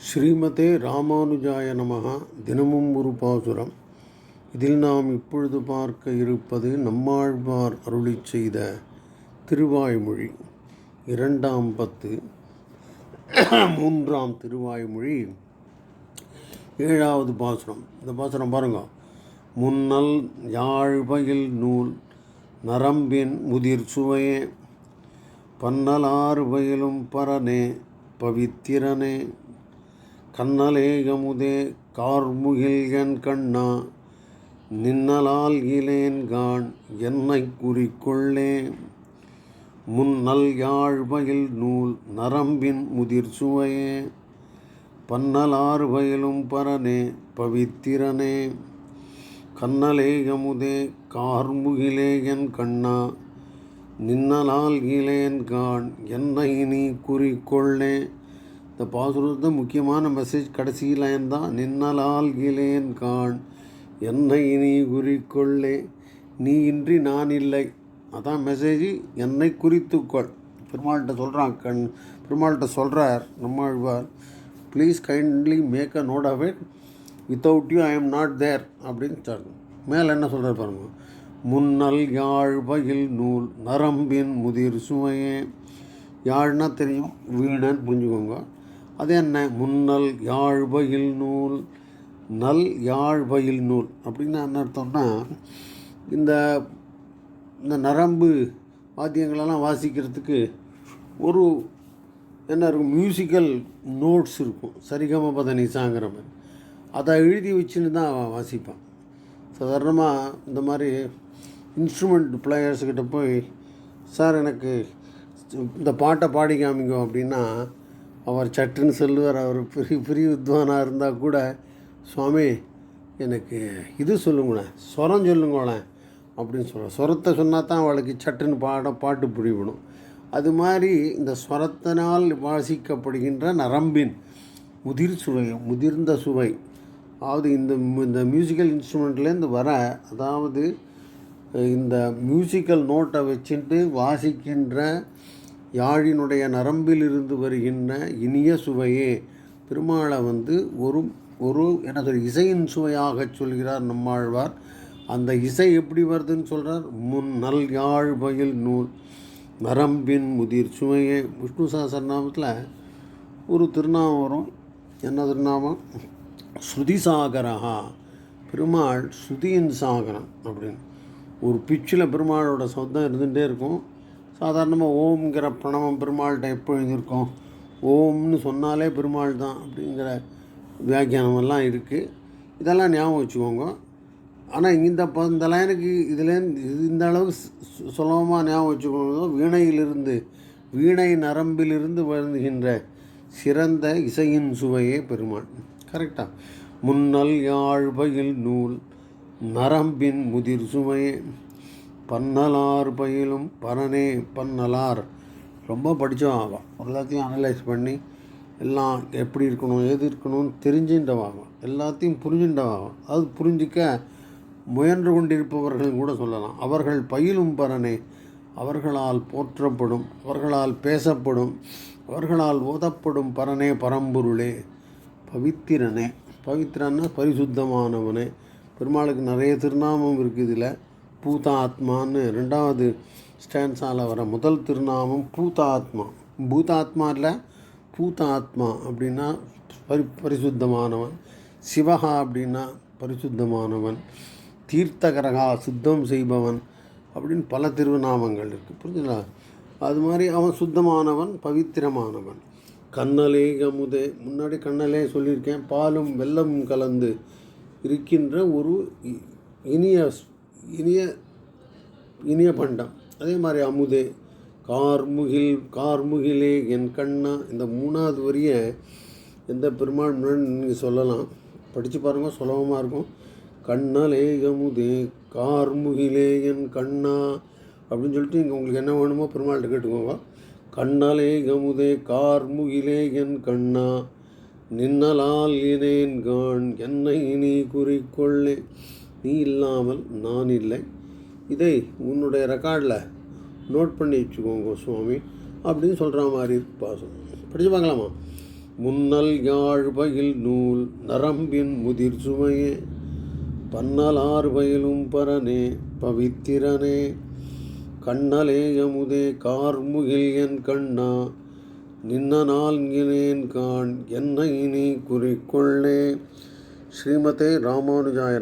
ஸ்ரீமதே ராமானுஜாய நமகா. தினமும் ஒரு பாசுரம். இதில் நாம் இப்பொழுது பார்க்க இருப்பது நம்மாழ்வார் அருளிச் செய்த திருவாய்மொழி. இரண்டாம் பத்து. மூன்றாம் திருவாய்மொழி. ஏழாவது பாசுரம். இந்த பாசுரம் பாருங்க. முன்னல் யாழ்பயில் நூல் நரம்பின் முதிர் சுவையே. பன்னலாறு பயிலும் பரனே பவித்திரனே. கண்ணலேகமுதே கார்முகில்கன் கண்ணா நின்னலால் இலேன்கான் என்னை குறிக்கொள்ளே. முன்னல் யாழ்வயில் நூல் நரம்பின் முதிர் சுவையே பன்னலாறு பயிலும் பரனே பவித்திரனே. கண்ணலேகமுதே கார்முகிலேயன் கண்ணா நின்னலால் இலேன்கான் என்னை நீ குறிக்கொள்ளே. இந்த பாசுரத்தை முக்கியமான மெசேஜ் கடைசி லைன் தான். நின்னலால் கிலேன் கான் என்னை நீ குறிக்கொள்ளே. நீ இன்றி நான் இல்லை. அதான் மெசேஜ் என்னை குறித்துக்கொள் பெருமாள்கிட்ட சொல்கிறான் கண். பெருமாள்கிட்ட சொல்கிறார் Nammalvar please kindly make a note of it without you I am not there அப்படின்னு சொல்லுங்க மேலே என்ன சொல்கிறார் பாருங்க. முன்னல் யாழ் பயில் நூல் நரம்பின் முதிர் சுவையே. யாழ்னா தெரியும் வீணன்னு புரிஞ்சுக்கோங்க. அது என்ன முன்னல் யாழ்பயில் நூல் நல் யாழ்பயில் நூல். அப்படின்னு என்ன அர்த்தம்னா இந்த இந்த நரம்பு வாத்தியங்களெல்லாம் வாசிக்கிறதுக்கு ஒரு என்ன இருக்கும் மியூசிக்கல் நோட்ஸ் இருக்கும். சரிகம பதனிசாங்கிற மாதிரி அதை எழுதி வச்சுன்னு தான் அவன் வாசிப்பான். சாதாரணமாக இந்த மாதிரி இன்ஸ்ட்ருமெண்ட் பிளேயர்ஸ்கிட்ட போய் சார் எனக்கு இந்த பாட்டை பாடி காமிங்க அப்படின்னா அவர் சட்டுன்னு சொல்லுவார் அவர் பெரிய பெரிய வித்வானாக இருந்தால் கூட சுவாமி எனக்கு இது சொல்லுங்களேன் சொரம் சொல்லுங்களேன் அப்படின்னு சொல்லுவார். சொரத்தை சொன்னால் தான் அவளுக்கு சட்டுன்னு பாட பாட்டு பிடிபடும். அது மாதிரி இந்த ஸ்வரத்தினால் வாசிக்கப்படுகின்ற நரம்பின் முதிர் சுவை முதிர்ந்த சுவை அதாவது இந்த இந்த மியூசிக்கல் இன்ஸ்ட்ருமெண்ட்லேருந்து வர அதாவது இந்த மியூசிக்கல் நோட்டை வச்சுட்டு வாசிக்கின்ற யாழினுடைய நரம்பிலிருந்து வருகின்ற இனிய சுவையே. பெருமாளை வந்து ஒரு ஒரு எனது இசையின் சுவையாக சொல்கிறார் நம்மாழ்வார். அந்த இசை எப்படி வருதுன்னு சொல்கிறார் முன் நல் யாழ் பயில் நூல் நரம்பின் முதிர் சுவையே. விஷ்ணு சஹஸ்ரநாமத்தில் ஒரு திருநாமம் வரும் என்ன திருநாமம்? ஸ்ருதி சாகரஹா. பெருமாள் ஸ்ருதியின் சாகரம் அப்படின்னு. ஒரு பிச்சில் பெருமாளோட சொந்தம் இருந்துகிட்டே இருக்கும். சாதாரணமாக ஓம்ங்கிற பிரணவம் பெருமாள்கிட்ட எப்போ எழுதியிருக்கோம். ஓம்னு சொன்னாலே பெருமாள் தான் அப்படிங்கிற வியாக்கியானமெல்லாம் இருக்குது இதெல்லாம் ஞாபகம் வச்சுக்கோங்க. ஆனால் இந்த ப இந்த லைனுக்கு இதுலேருந்து இது இந்த அளவுக்கு சுலபமாக ஞாபகம் வச்சுக்கோங்க. வீணையிலிருந்து வீணை நரம்பிலிருந்து வருகின்ற சிறந்த இசையின் சுவையே பெருமாள். கரெக்டாக முன்னல் யாழ்வையில் நூல் நரம்பின் முதிர் சுவையே. பன்னலார் பயிலும் பரனே பன்னலார் ரொம்ப படித்தவன் ஆவான் எல்லாத்தையும் அனலைஸ் பண்ணி எல்லாம் எப்படி இருக்கணும் எது இருக்கணும்னு தெரிஞ்சுட்டவாகும் எல்லாத்தையும் புரிஞ்சுட்டவாகும் அது புரிஞ்சிக்க முயன்று கொண்டிருப்பவர்கள் கூட சொல்லலாம். அவர்கள் பயிலும் பரனே அவர்களால் போற்றப்படும் அவர்களால் பேசப்படும் அவர்களால் ஓதப்படும் பரனே பரம்பொருளே பவித்திரனே. பவித்திரன்னா பரிசுத்தமானவனே. பெருமாளுக்கு நிறைய திருநாமம் இருக்குது இதில். பூதாத்மான்னு ரெண்டாவது ஸ்டான்ஸால் வர முதல் திருநாமம் பூதாத்மா. பூதாத்மா இல்லை பூதாத்மா அப்படின்னா பரி பரிசுத்தமானவன். சிவகா அப்படின்னா பரிசுத்தமானவன். தீர்த்தகரகா சுத்தம் செய்பவன் அப்படின்னு பல திருநாமங்கள் இருக்குது புரிஞ்சுங்களா அது மாதிரி அவன் சுத்தமானவன் பவித்திரமானவன். கண்ணலே கமுதே முன்னாடி கண்ணலே சொல்லியிருக்கேன் பாலும் வெள்ளமும் கலந்து இருக்கின்ற ஒரு இனிய இனிய இனிய பண்டம். அதே மாதிரி அமுதே கார்முகில் கார்முகிலே என் கண்ணா. இந்த மூணாவது வரிய எந்த பெருமாள் முன்னாடி நீங்கள் சொல்லலாம். படித்து பாருங்கள் சுலபமாக இருக்கும். கண்ணலே அமுதே கார்முகிலே என் கண்ணா. அப்படின்னு சொல்லிட்டு இங்கே உங்களுக்கு என்ன வேணுமோ பெருமாள்கிட்ட கேட்டுக்கோங்க. கண்ணலே கமுதே கார்முகிலே என் கண்ணா. நின்னலால் இனேன் கான் என்னை நீ குறிக்கொள்ளே. நீ இல்லாமல் நான் இல்லை. இதை உன்னுடைய ரெக்கார்டில் நோட் பண்ணி வச்சுக்கோங்க சுவாமி. அப்படின்னு சொல்கிற மாதிரி பாசம் படித்து பார்க்கலாமா? முன்னல் யாழ்பயில் நூல் நரம்பின் முதிர் சுமையே பன்னலார் பயிலும் பரனே பவித்திரனே. கண்ணலே யமுதே கார்முகில் என் கண்ணா. நின்ன கான் காண் என்னை நீ குறிக்கொள்ளே. ஸ்ரீமதே ராமானுஜாயன்